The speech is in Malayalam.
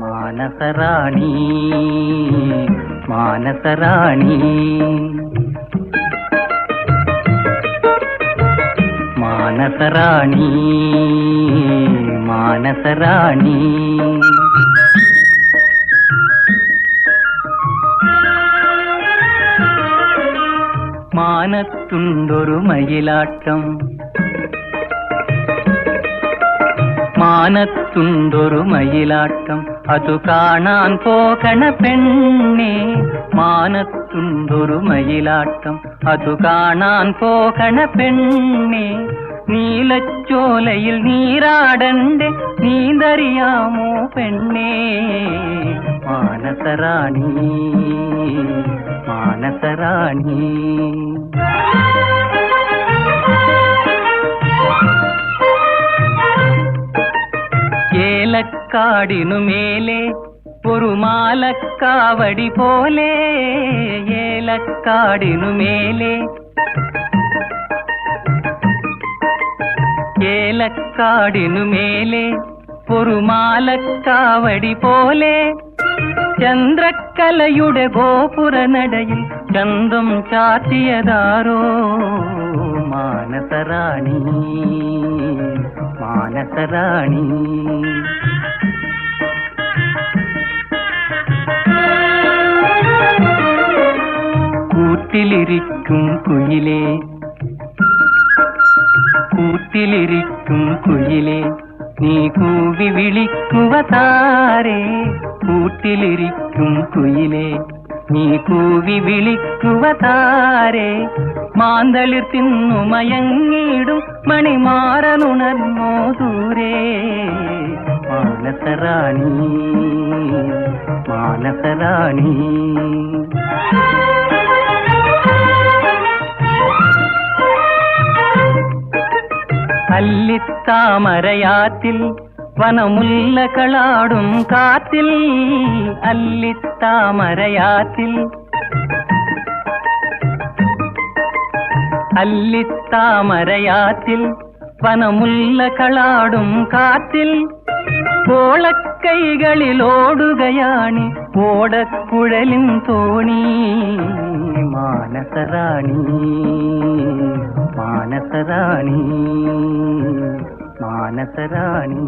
మానసరాణి మానసరాణి. மானசராணி மானசராணி. மானத்துண்டொரு மயிலாட்டம். மானத்துண்டொரு மயிலாட்டம். அது காணான் போகண பெண்ணே மானத்துண்டொரு மயிலாட்டம். அது காணான் போகண பெண்ணே நீலச்சோலையில் நீராடண்டே நீந்தறியாமோ பெண்ணே? மானசராணி மானசராணி. ஏலக்காடினு மேலே ஒரு மாலக்காவடி போலே ஏலக்காடினு மேலே ഏലക്കാടിനുമേലെ മേലെ പൊറുമാലക്കാവടി പോലെ ചന്ദ്രക്കലയുടെ ഗോപുര നടയിൽ ചന്തം ചാത്തിയതാരോ മാനസറാണി മാനസറാണി. കൂട്ടിലിരിക്കും കുയിലേ കൂട്ടിലിരിക്കും കുയിലേ. നീ കൂവി വിളിക്കുക താരേ. കൂട്ടിലിരിക്കും കുയിലേ. നീ കൂവി വിളിക്കുക താരേ. മാന്തളിർ തിന്നു മയങ്ങിടും മണിമാറനുണർന്നോ ദൂരേ. മാനസറാണി മാനസറാണി. അല്ലിത്താമരയാത്തിൽ വനമുല്ലകളാടും കാത്തിൽ. അല്ലിത്താമരയാത്തിൽ അല്ലിത്താമരയാത്തിൽ വനമുല്ലകളാടും കാത്തിൽ. പോളക്കൈകളിലോടുകയാണ് ഓടക്കുഴലിൻ തോണി. மானசராணி மானசராணி மானசராணி.